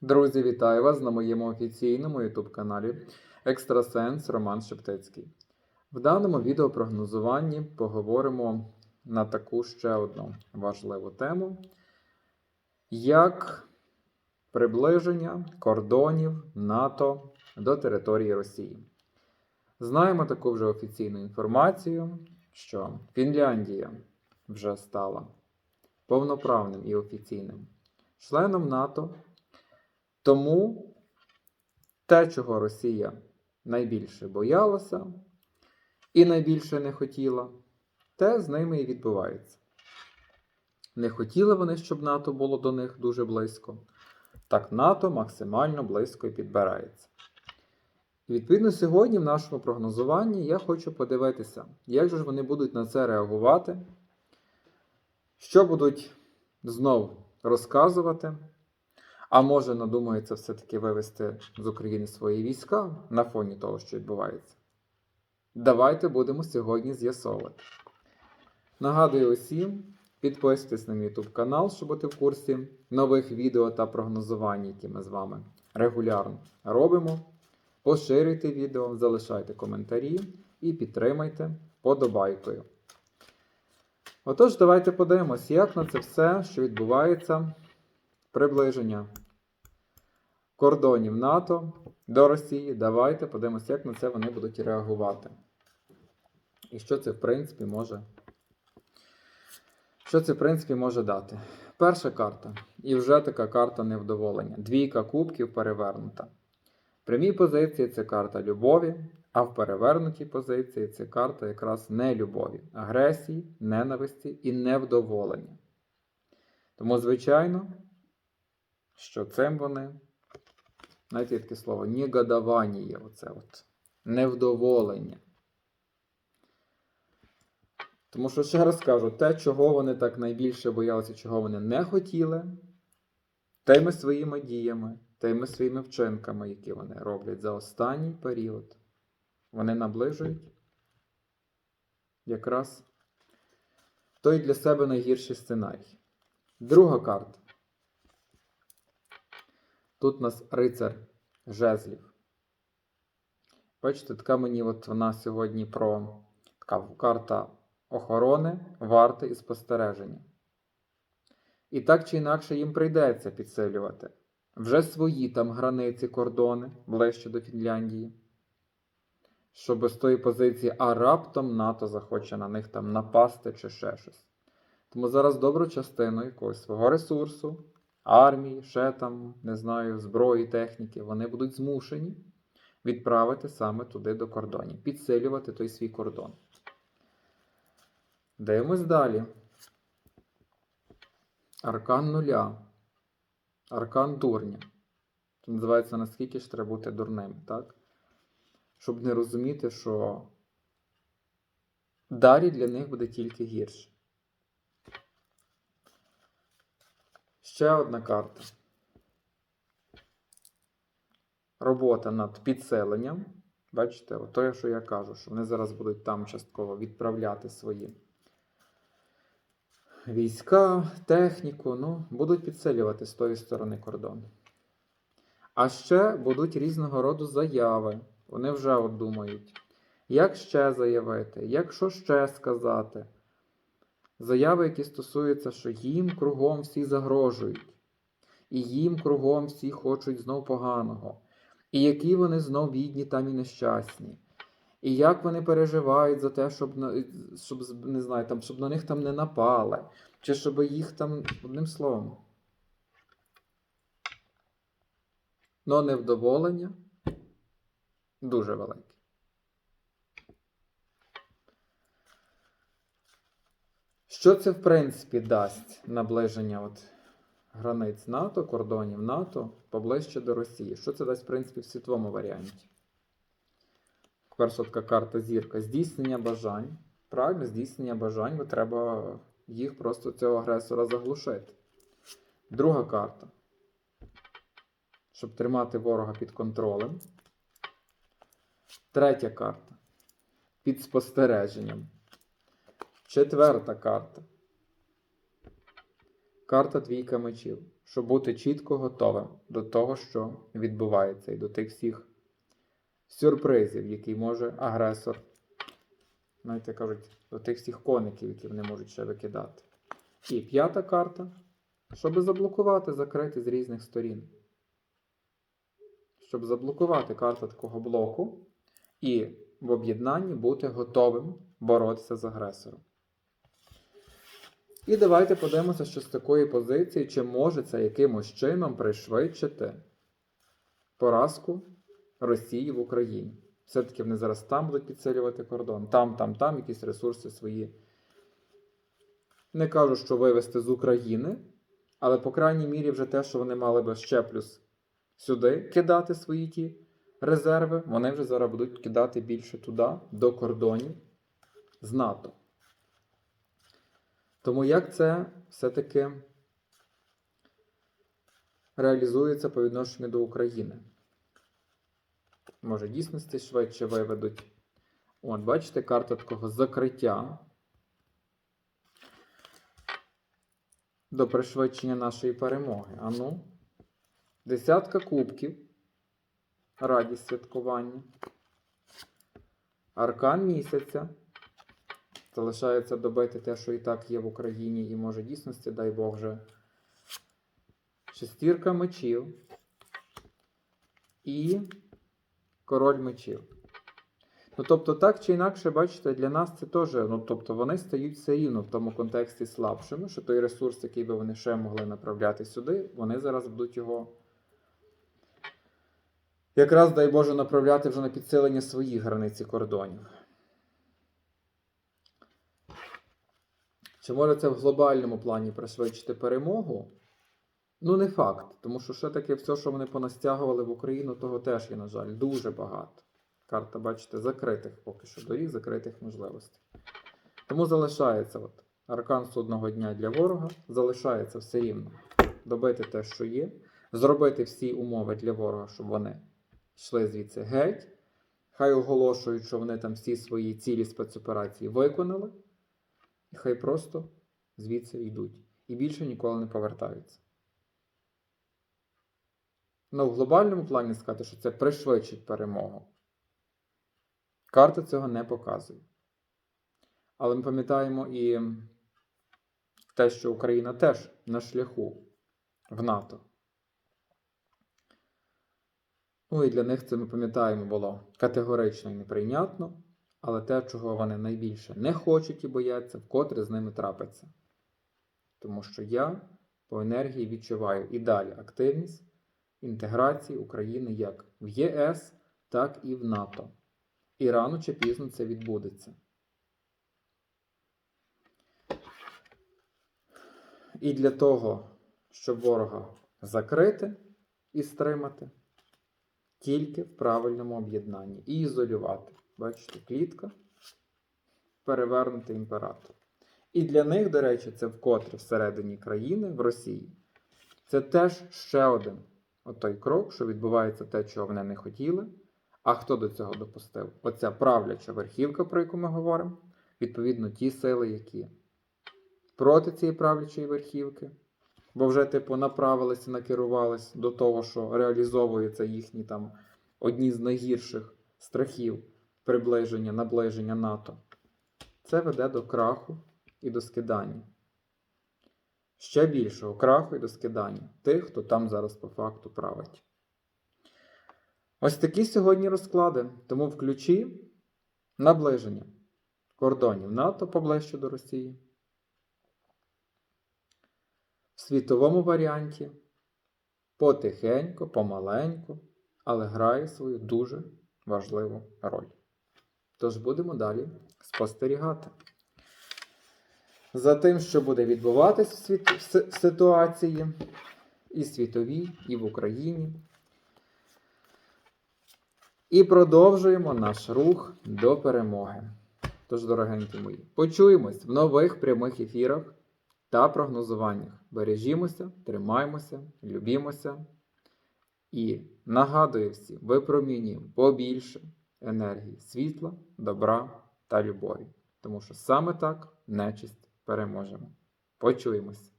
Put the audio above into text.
Друзі, вітаю вас на моєму офіційному YouTube каналі Екстрасенс Роман Шептицький. В даному відеопрогнозуванні поговоримо на таку ще одну важливу тему, як приближення кордонів НАТО до території Росії. Знаємо таку вже офіційну інформацію, що Фінляндія вже стала повноправним і офіційним членом НАТО. Тому те, чого Росія найбільше боялася і найбільше не хотіла, те з ними і відбувається. Не хотіли вони, щоб НАТО було до них дуже близько, так НАТО максимально близько і підбирається. І відповідно сьогодні в нашому прогнозуванні я хочу подивитися, як же ж вони будуть на це реагувати, що будуть знов розказувати. А може, надумається все-таки вивести з України свої війська на фоні того, що відбувається. Давайте будемо сьогодні з'ясовувати. Нагадую усім, підписуйтесь на мій YouTube канал, щоб бути в курсі нових відео та прогнозувань, які ми з вами регулярно робимо. Поширюйте відео, залишайте коментарі і підтримайте подобайкою. Отож, давайте подивимось, як на це все, що відбувається приближення кордонів НАТО до Росії. Давайте подивимося, як на це вони будуть реагувати. І що це, в принципі, може. Що це, в принципі, може дати? Перша карта. І вже така карта невдоволення. Двійка кубків перевернута. Прямій позиції це карта любові, а в перевернутій позиції це карта якраз нелюбові, агресії, ненависті і невдоволення. Тому, звичайно, що цим вони, знаєте, таке слово, негодовання, оце от, невдоволення. Тому що, ще раз кажу, те, чого вони так найбільше боялися, чого вони не хотіли, тими своїми діями, тими своїми вчинками, які вони роблять за останній період, вони наближують якраз той для себе найгірший сценарій. Друга карта. Тут у нас рицар жезлів. Бачите, така мені от вона сьогодні про така карта охорони, варти і спостереження. І так чи інакше їм прийдеться підсилювати вже свої там границі, кордони ближче до Фінляндії. Щоб з тої позиції, а раптом НАТО захоче на них там напасти чи ще щось. Тому зараз добру частину якогось свого ресурсу армії, ще там, не знаю, зброї, техніки, вони будуть змушені відправити саме туди до кордонів, підсилювати той свій кордон. Дивимось далі. Аркан нуля. Аркан дурня. Це називається наскільки ж треба бути дурним, так? Щоб не розуміти, що далі для них буде тільки гірше. Ще одна карта. Робота над підселенням. Бачите, те, що я кажу, що вони зараз будуть там частково відправляти свої війська, техніку, ну, будуть підселювати з тої сторони кордону. А ще будуть різного роду заяви. Вони вже от думають, як ще заявити, як що ще сказати. Заяви, які стосуються, що їм кругом всі загрожують, і їм кругом всі хочуть знов поганого, і які вони знов бідні там і нещасні, і як вони переживають за те, щоб щоб, не знаю, там, щоб на них там не напали, чи щоб їх там, одним словом. Но невдоволення дуже велике. Що це, в принципі, дасть наближення от границь НАТО, кордонів НАТО поближче до Росії? Що це дасть, в принципі, в світовому варіанті? Перша така карта зірка. Здійснення бажань. Правильно, здійснення бажань, бо треба їх просто цього агресора заглушити. Друга карта. Щоб тримати ворога під контролем. Третя карта. Під спостереженням. Четверта карта. Карта двійка мечів. щоб бути чітко готовим до того, що відбувається, і до тих всіх сюрпризів, які може агресор, знаєте, кажуть, до тих всіх коників, які вони можуть ще викидати. І п'ята карта, щоб заблокувати, закрити з різних сторін. Щоб заблокувати карта такого блоку і в об'єднанні бути готовим боротися з агресором. І давайте подивимося, що з такої позиції, чи може це якимось чином пришвидшити поразку Росії в Україні. Все-таки вони зараз там будуть підсилювати кордон, там, там, там якісь ресурси свої. Не кажу, що вивезти з України, але, по крайній мірі, вже те, що вони мали би ще плюс сюди кидати свої ті резерви, вони вже зараз будуть кидати більше туди, до кордонів з НАТО. Тому як це все-таки реалізується по відношенню до України? Може, дійсності швидше виведуть. От, бачите, карта такого закриття до пришвидшення нашої перемоги. Ану, десятка кубків. Радість святкування. Аркан місяця. Залишається добити те, що і так є в Україні, і може дійсності, дай Бог вже. Шестірка мечів і король мечів. Ну, тобто, так чи інакше, бачите, для нас це теж, ну, тобто, вони стають все рівно в тому контексті слабшими, що той ресурс, який би вони ще могли направляти сюди, вони зараз будуть його. Якраз, дай Боже, направляти вже на підсилення своїх границь і кордонів. Чи може це в глобальному плані пришвидшити перемогу? Ну, не факт, тому що ще таке все, що вони понастягували в Україну, того теж є, на жаль, дуже багато. Карта, бачите, закритих поки що доріг, закритих можливостей. Тому залишається от, аркан судного дня для ворога, залишається все рівно добити те, що є, зробити всі умови для ворога, щоб вони йшли звідси геть. Хай оголошують, що вони там всі свої цілі спецоперації виконали, і хай просто звідси йдуть. І більше ніколи не повертаються. Ну, в глобальному плані сказати, що це пришвидшить перемогу. Карта цього не показує. Але ми пам'ятаємо і те, що Україна теж на шляху в НАТО. Ну і для них це ми пам'ятаємо було категорично і неприйнятно, але те, чого вони найбільше не хочуть і бояться, вкотре з ними трапиться. Тому що я по енергії відчуваю і далі активність інтеграції України як в ЄС, так і в НАТО. І рано чи пізно це відбудеться. І для того, щоб ворога закрити і стримати, тільки в правильному об'єднанні і ізолювати. Бачите, клітка, перевернутий імператор. І для них, до речі, це вкотре всередині країни, в Росії. Це теж ще один отой крок, що відбувається те, чого вони не хотіли. А хто до цього допустив? Оця правляча верхівка, про яку ми говоримо, відповідно, ті сили, які проти цієї правлячої верхівки, бо вже, типу, направилися, накерувалися до того, що реалізовується їхні там одні з найгірших страхів приближення, наближення НАТО. Це веде до краху і до скидання. Ще більшого краху і до скидання тих, хто там зараз по факту править. Ось такі сьогодні розклади. Тому в ключі наближення кордонів НАТО поближче до Росії. В світовому варіанті потихеньку, помаленьку, але грає свою дуже важливу роль. Тож будемо далі спостерігати. За тим, що буде відбуватись в, світ... в ситуації і світовій, і в Україні. І продовжуємо наш рух до перемоги. Тож, дорогенькі мої, почуємось в нових прямих ефірах та прогнозуваннях. Бережімося, тримаймося, любімося. І нагадую всім, випромінюємо побільше енергії світла, добра та любові. Тому що саме так нечисть переможемо. Почуємось!